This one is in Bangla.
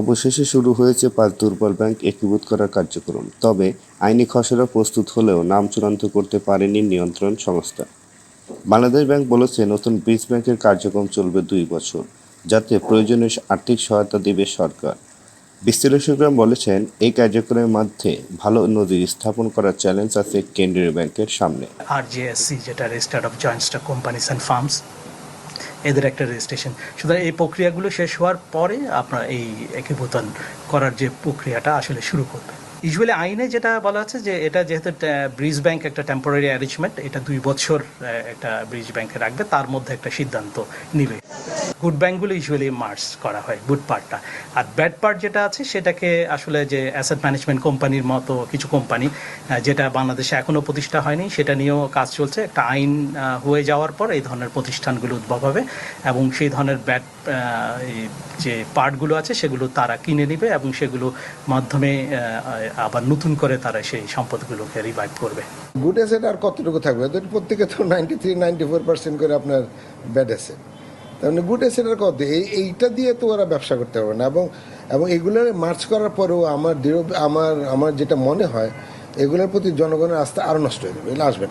অবশেষে শুরু হয়েছে পাঁচ দুর্বল ব্যাংক একীভূত করার কার্যক্রম। তবে আইনি খসড়া প্রস্তুত হলেও নাম চূড়ান্ত করতে পারেনি নিয়ন্ত্রণ সংস্থা। বাংলাদেশ ব্যাংক বলেছে, নতুন ব্রিজ ব্যাংকের কার্যক্রম চলবে দুই বছর, যাতে প্রয়োজনীয় আর্থিক সহায়তা দেবে সরকার। বিশ্লেষকরা বলেছেন, এই কার্যক্রমের মধ্যে ভালো নদী স্থাপন করার চ্যালেঞ্জ আছে কেন্দ্রীয় ব্যাংকের সামনে। আরজিএসসি যেটা registered of joint stock companies and firms এদের একটা রেজিস্ট্রেশন সুতরাং এই প্রক্রিয়াগুলো শেষ হওয়ার পরে আপনার এই একীভূতন করার যে প্রক্রিয়াটা আসলে শুরু করবে। ইউজুয়ালি আইনে যেটা বলা আছে যে এটা যেহেতু ব্রিজ ব্যাংক একটা টেম্পোরারি অ্যারেঞ্জমেন্ট এটা দুই বছর একটা ব্রিজ ব্যাংকে রাখবে, তার মধ্যে একটা সিদ্ধান্ত নিবে। গুড ব্যাংকগুলো ইউজুয়ালি মার্চ করা হয় গুড পার্টটা আর ব্যাড পার্ট যেটা আছে, সেটাকে আসলে যে অ্যাসেট ম্যানেজমেন্ট কোম্পানির মতো কিছু কোম্পানি যেটা বাংলাদেশে এখনও প্রতিষ্ঠা হয়নি, সেটা নিয়েও কাজ চলছে। একটা আইন হয়ে যাওয়ার পর এই ধরনের প্রতিষ্ঠানগুলো উদ্ভব হবে এবং সেই ধরনের ব্যাড যে পার্টগুলো আছে, সেগুলো তারা কিনে নেবে এবং সেগুলো মাধ্যমে আবার নতুন করে তারা সেই সম্পদগুলোকে রিভাইভ করবে। গুড অ্যাসেট আর কতটুকু থাকবে? প্রত্যেকে তো ninety three ninety four percent করে আপনার ব্যাড অ্যাসেট মানে গুড অ্যাসেটের কত এই, এইটা দিয়ে তো ওরা ব্যবসা করতে পারবে না। এবং এবং এগুলোর মার্চ করার পরেও আমার দৃঢ় আমার আমার যেটা মনে হয়, এগুলোর প্রতি জনগণের আস্থা আরও নষ্ট হয়ে যাবে। এগুলো আসবে না।